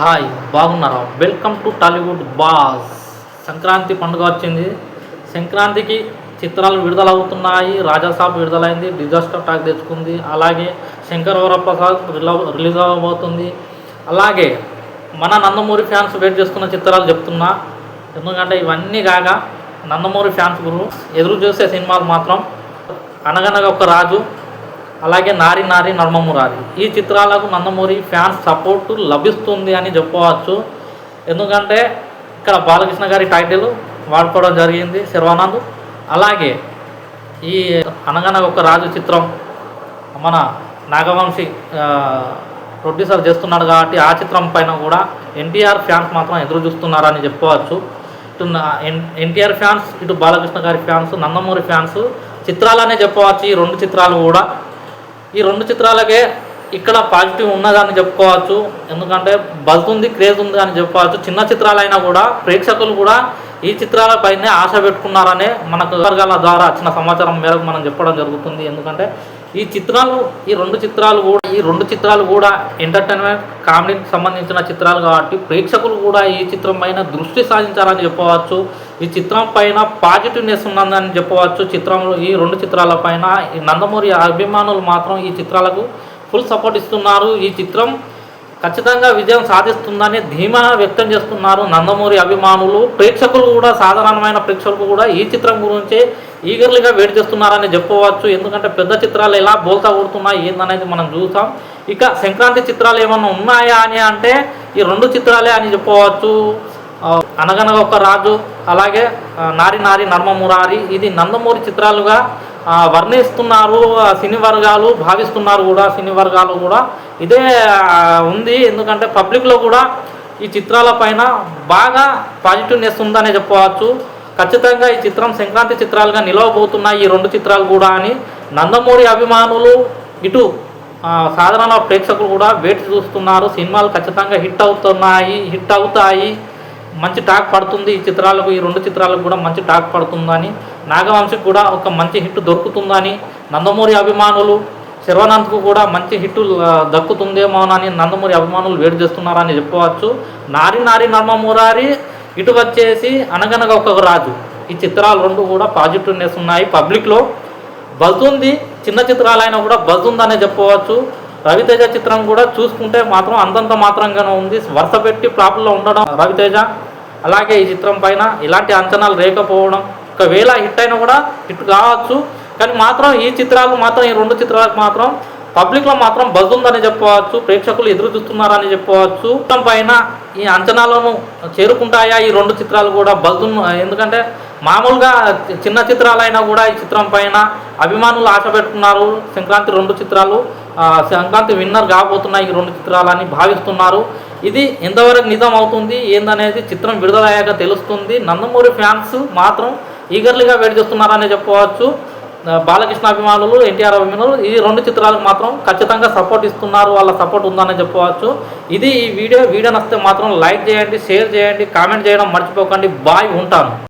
Hi బాగున్నారా? Welcome to Tollywood boss. Sankranti పండుగ వచ్చింది. సంక్రాంతికి చిత్రాలు విడుదలవుతున్నాయి. రాజాసాబ్ విడుదలైంది డిజాస్టర్ టాక్ తెచ్చుకుంది. అలాగే శంకర్ వరప్రసాద్ రిలీజ్ అవ్వబోతుంది అలాగే మన నందమూరి ఫ్యాన్స్ వెయిట్ చేస్తున్న చిత్రాలు చెప్తున్నా. ఎందుకంటే ఇవన్నీ కాక నందమూరి ఫ్యాన్స్ గురు ఎదురు చూసే సినిమాలు మాత్రం అనగనగా ఒక రాజు అలాగే నారి నారి నర్మమురారి. ఈ చిత్రాలకు నందమూరి ఫ్యాన్స్ సపోర్టు లభిస్తుంది అని చెప్పవచ్చు. ఎందుకంటే ఇక్కడ బాలకృష్ణ గారి టైటిల్ వాడుకోవడం జరిగింది శర్వానంద్. అలాగే ఈ అనగనగా ఒక రాజు చిత్రం మన నాగవంశి ప్రొడ్యూసర్ చేస్తున్నాడు కాబట్టి ఆ చిత్రం పైన కూడా ఎన్టీఆర్ ఫ్యాన్స్ మాత్రం ఎదురు చూస్తున్నారని చెప్పవచ్చు. ఇటు ఎన్ ఎన్టీఆర్ ఫ్యాన్స్ ఇటు బాలకృష్ణ గారి ఫ్యాన్స్ నందమూరి ఫ్యాన్స్ చిత్రాలనే చెప్పవచ్చు. ఈ రెండు చిత్రాలు కూడా ఈ రెండు చిత్రాలకే ఇక్కడ పాజిటివ్ ఉన్నదని చెప్పుకోవచ్చు. ఎందుకంటే బతుంది ఉంది క్రేజ్ ఉంది అని చెప్పవచ్చు. చిన్న చిత్రాలైనా కూడా ప్రేక్షకులు కూడా ఈ చిత్రాలపైనే ఆశ పెట్టుకున్నారనే మనకు వర్గాల ద్వారా వచ్చిన సమాచారం మేరకు మనం చెప్పడం జరుగుతుంది. ఎందుకంటే ఈ చిత్రాలు ఈ రెండు చిత్రాలు కూడా ఈ రెండు చిత్రాలు కూడా ఎంటర్టైన్మెంట్ కామెడీకి సంబంధించిన చిత్రాలు కాబట్టి ప్రేక్షకులు కూడా ఈ చిత్రం పైన దృష్టి సాధించాలని చెప్పవచ్చు. ఈ చిత్రం పైన పాజిటివ్నెస్ ఉన్నదని చెప్పవచ్చు. చిత్రంలో ఈ రెండు చిత్రాల పైన ఈ నందమూరి అభిమానులు మాత్రం ఈ చిత్రాలకు ఫుల్ సపోర్ట్ ఇస్తున్నారు. ఈ చిత్రం ఖచ్చితంగా విజయం సాధిస్తుందని ధీమా వ్యక్తం చేస్తున్నారు నందమూరి అభిమానులు. ప్రేక్షకులు కూడా సాధారణమైన ప్రేక్షకులు కూడా ఈ చిత్రం గురించే ఈగర్లుగా వెయిట్ చేస్తున్నారని చెప్పవచ్చు. ఎందుకంటే పెద్ద చిత్రాలు ఎలా బోల్తా ఊడుతున్నాయి ఏందనేది మనం చూసాం ఇక సంక్రాంతి చిత్రాలు ఏమన్నా ఉన్నాయా అని అంటే ఈ రెండు చిత్రాలే అని చెప్పవచ్చు. అనగనగ అనగనగా ఒక రాజు అలాగే నారి నారి నర్మమురారి ఇది నందమూరి చిత్రాలుగా వర్ణిస్తున్నారు. సినీ వర్గాలు భావిస్తున్నారు కూడా సినీ వర్గాలు కూడా. ఇదే ఉంది. ఎందుకంటే పబ్లిక్లో కూడా ఈ చిత్రాల పైన బాగా పాజిటివ్నెస్ ఉందనే చెప్పవచ్చు. ఖచ్చితంగా ఈ చిత్రం సంక్రాంతి చిత్రాలుగా నిలవబోతున్నాయి. ఈ రెండు చిత్రాలు కూడా అని నందమూరి అభిమానులు ఇటు సాధారణ ప్రేక్షకులు కూడా వేచి చూస్తున్నారు. సినిమాలు ఖచ్చితంగా హిట్ అవుతున్నాయి హిట్ అవుతాయి. మంచి టాక్ పడుతుంది ఈ చిత్రాలకు ఈ రెండు చిత్రాలకు కూడా మంచి టాక్ పడుతుందని. నాగవంశం కూడా ఒక మంచి హిట్ దొరుకుతుందని. నందమూరి అభిమానులు శర్వానంద్కు కూడా మంచి హిట్ దక్కుతుందేమోనని నందమూరి అభిమానులు వేడి చేస్తున్నారని చెప్పవచ్చు. నారి నారి నర్మ మురారి ఇటు వచ్చేసి అనగనగా ఒక రాజు. ఈ చిత్రాలు రెండు కూడా పాజిటివ్నెస్ ఉన్నాయి. పబ్లిక్లో బజ్ ఉంది చిన్న చిత్రాలైనా కూడా బజ్ ఉందనే చెప్పవచ్చు రవితేజ చిత్రం కూడా చూసుకుంటే మాత్రం అంతంత మాత్రంగానే ఉంది. వరుస పెట్టి ఫ్లాపుల్లో ఉండడం రవితేజ. అలాగే ఈ చిత్రం పైన ఇలాంటి అంచనాలు లేకపోవడం. ఒకవేళ హిట్ అయినా కూడా హిట్ కావచ్చు. కానీ మాత్రం ఈ చిత్రాలు మాత్రం ఈ రెండు చిత్రాలకు మాత్రం పబ్లిక్లో మాత్రం బజ్ ఉందని చెప్పవచ్చు ప్రేక్షకులు ఎదురు చూస్తున్నారని చెప్పవచ్చు. చిత్రం పైన ఈ అంచనాలను చేరుకుంటాయా ఈ రెండు చిత్రాలు కూడా? బజ్ ఎందుకంటే మామూలుగా చిన్న చిత్రాలైనా కూడా ఈ చిత్రం పైన అభిమానులు ఆశ పెట్టుకున్నారు. సంక్రాంతి రెండు చిత్రాలు సంక్రాంతి విన్నర్ కాబోతున్నాయి ఈ రెండు చిత్రాలని భావిస్తున్నారు. ఇది ఎంతవరకు నిజం అవుతుంది ఏందనేది చిత్రం విడుదలయ్యాక తెలుస్తుంది. నందమూరి ఫ్యాన్స్ మాత్రం ఈగర్లీగా వెయిట్ చేస్తున్నారని చెప్పవచ్చు. బాలకృష్ణ అభిమానులు ఎన్టీఆర్ అభిమానులు ఈ రెండు చిత్రాలకు మాత్రం ఖచ్చితంగా సపోర్ట్ ఇస్తున్నారు వాళ్ళ సపోర్ట్ ఉందని చెప్పవచ్చు. ఇది ఈ వీడియో వీడియో నచ్చితే మాత్రం లైక్ చేయండి షేర్ చేయండి కామెంట్ చేయడం మర్చిపోకండి. బాయ్ ఉంటాను.